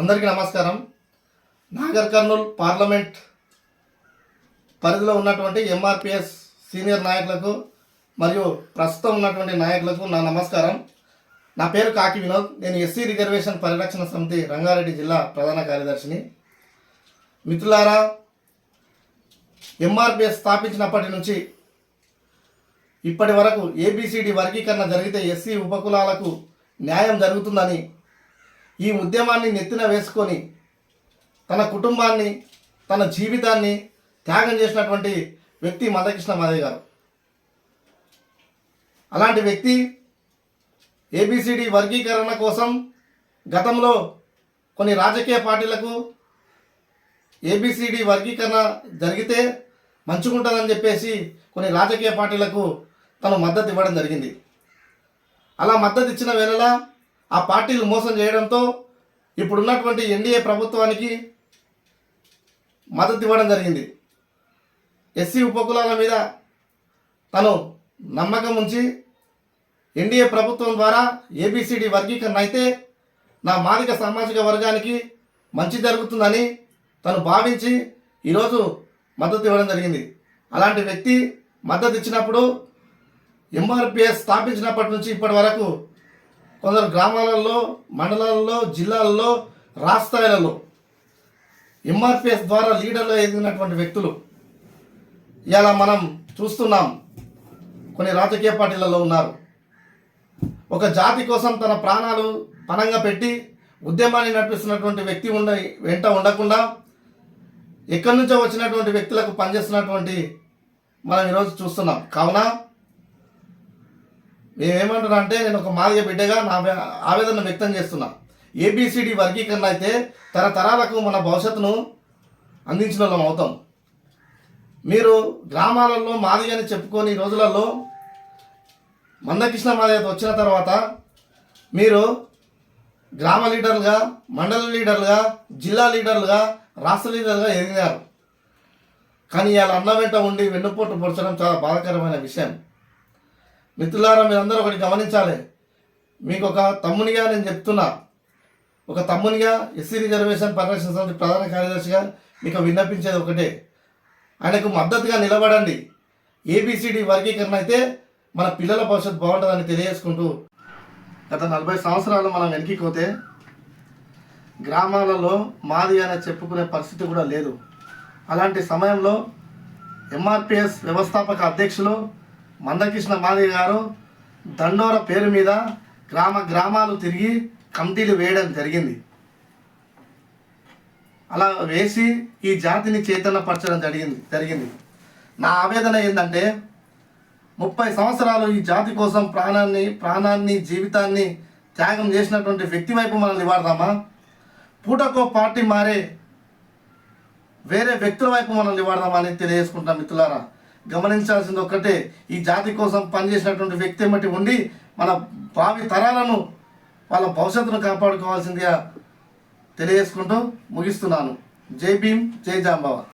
అందరికీ నమస్కారం. నాగర్ కర్నూల్ పార్లమెంట్ పరిధిలో ఉన్నటువంటి ఎంఆర్పిఎస్ సీనియర్ నాయకులకు మరియు ప్రస్తుతం ఉన్నటువంటి నాయకులకు నా నమస్కారం. నా పేరు కాకి వినోద్. నేను ఎస్సీ రిజర్వేషన్ పరిరక్షణ సమితి రంగారెడ్డి జిల్లా ప్రధాన కార్యదర్శిని. మిత్రులారా ఎంఆర్పిఎస్ స్థాపించినప్పటి నుంచి ఇప్పటి వరకు ఏబిసిడి వర్గీకరణ జరిగితే ఎస్సీ ఉపకులాలకు న్యాయం జరుగుతుందని ఈ ఉద్యమాన్ని నెత్తిన వేసుకొని తన కుటుంబాన్ని తన జీవితాన్ని త్యాగం చేసినటువంటి వ్యక్తి మందకృష్ణ మాదయ్య గారు. అలాంటి వ్యక్తి ఏబిసిడి వర్గీకరణ కోసం గతంలో కొన్ని రాజకీయ పార్టీలకు ఏబిసిడి వర్గీకరణ జరిగితే మంచుకుంటుందని చెప్పేసి కొన్ని రాజకీయ పార్టీలకు తను మద్దతు ఇవ్వడం జరిగింది. అలా మద్దతు ఇచ్చిన వేళలా ఆ పార్టీలు మోసం చేయడంతో ఇప్పుడున్నటువంటి ఎన్డీఏ ప్రభుత్వానికి మద్దతు ఇవ్వడం జరిగింది. ఎస్సీ ఉపకులాల మీద తను నమ్మకం ఉంచి ఎన్డీఏ ప్రభుత్వం ద్వారా ఏబిసిడి వర్గీకరణ అయితే నా మాదిక సామాజిక వర్గానికి మంచి జరుగుతుందని తను భావించి ఈరోజు మద్దతు ఇవ్వడం జరిగింది. అలాంటి వ్యక్తి మద్దతు ఇచ్చినప్పుడు ఎంఆర్పిఎస్ స్థాపించినప్పటి నుంచి ఇప్పటి వరకు కొందరు గ్రామాలలో మండలాల్లో జిల్లాల్లో రాష్ట్రాలలో ఎంఆర్పిఎస్ ద్వారా లీడర్లు ఎదిగినటువంటి వ్యక్తులు. ఇలా మనం చూస్తున్నాం కొన్ని రాజకీయ పార్టీలలో ఉన్నారు. ఒక జాతి కోసం తన ప్రాణాలు పణంగా పెట్టి ఉద్యమాన్ని నడిపిస్తున్నటువంటి వ్యక్తి ఉండ వెంట ఉండకుండా ఎక్కడి నుంచో వచ్చినటువంటి వ్యక్తులకు పనిచేస్తున్నటువంటి మనం ఈరోజు చూస్తున్నాం. కావున మేమేమంటున్నా అంటే నేను ఒక మాదిగ బిడ్డగా నా ఆవేదన వ్యక్తం చేస్తున్నా. ఏబిసిడి వర్గీకరణ అయితే తరతరాలకు మన భవిష్యత్తును అందించిన వాళ్ళం అవుతాం. మీరు గ్రామాలలో మాదిగ అని చెప్పుకొని ఈ రోజులలో మందకృష్ణ మాదిగ వచ్చిన తర్వాత మీరు గ్రామ లీడర్లుగా మండల లీడర్లుగా జిల్లా లీడర్లుగా రాష్ట్ర లీడర్లుగా ఎదిగారు కానీ వాళ్ళ అన్న వెంట ఉండి వెన్నుపోటు పొడచడం చాలా బాధాకరమైన విషయం. మిత్రులారా మీరందరూ ఒకటి గమనించాలి. మీకు ఒక తమ్మునిగా నేను చెప్తున్నా. ఒక తమ్మునిగా ఎస్సీ రిజర్వేషన్ పరిరక్షణ సమితి ప్రధాన కార్యదర్శిగా మీకు విన్నపించేది ఒకటే. ఆయనకు మద్దతుగా నిలబడండి. ఏబిసిడి వర్గీకరణ అయితే మన పిల్లల భవిష్యత్తు బాగుంటుందని తెలియజేసుకుంటూ గత నలభై సంవత్సరాలు మనం వెనక్కిపోతే గ్రామాలలో మాది అని చెప్పుకునే పరిస్థితి కూడా లేదు. అలాంటి సమయంలో ఎంఆర్పిఎస్ వ్యవస్థాపక అధ్యక్షులు మందకృష్ణ మాదిగ గారు దండోర పేరు మీద గ్రామ గ్రామాలు తిరిగి కమిటీలు వేయడం జరిగింది. అలా వేసి ఈ జాతిని చైతన్యపరచడం జరిగింది జరిగింది. నా ఆవేదన ఏంటంటే ముప్పై సంవత్సరాలు ఈ జాతి కోసం ప్రాణాన్ని ప్రాణాన్ని జీవితాన్ని త్యాగం చేసినటువంటి వ్యక్తి వైపు మనం నివాడదామా? పూటకో పార్టీ మారే వేరే వ్యక్తుల వైపు మనం అని తెలియజేసుకుంటాం మిత్రులారా. గమనించాల్సింది ఒక్కటే ఈ జాతి కోసం పనిచేసినటువంటి వ్యక్తి ఏమిటి ఉండి మన భావి తరాలను వాళ్ళ భవిష్యత్తును కాపాడుకోవాల్సిందిగా తెలియజేసుకుంటూ ముగిస్తున్నాను. జై భీమ్ జై జాంబావ.